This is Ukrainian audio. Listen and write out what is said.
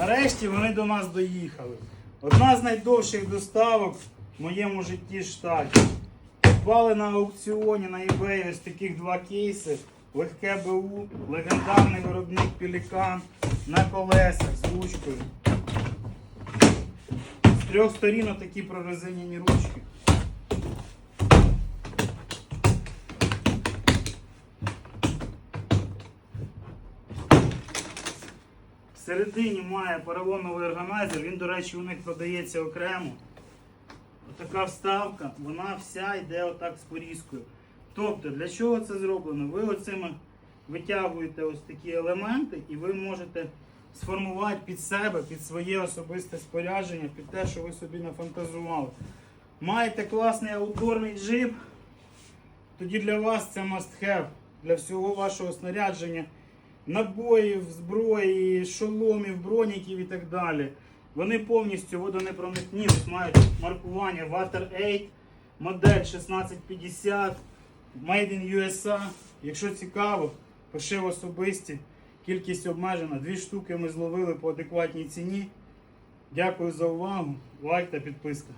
Нарешті вони до нас доїхали. Одна з найдовших доставок в моєму житті штаті. Купали на аукціоні на eBay ось таких два кейси. Легке БУ, легендарний виробник Пелікан на колесах з ручкою. З трьох сторін такі прорезинені ручки. Всередині має поролоновий органайзер, він, до речі, у них продається окремо. Отака вставка, вона вся йде отак з порізкою. Тобто, для чого це зроблено? Ви оцими витягуєте ось такі елементи і ви можете сформувати під себе, під своє особисте спорядження, під те, що ви собі нафантазували. Маєте класний аутдорний джип, тоді для вас це must have для всього вашого снарядження, набоїв, зброї, шоломів, броніків і так далі. Вони повністю водонепроникні, мають маркування Water 8, модель 1650, Made in USA. Якщо цікаво, пиши в особисті. Кількість обмежена. Дві штуки ми зловили по адекватній ціні. Дякую за увагу. Лайк та підписка.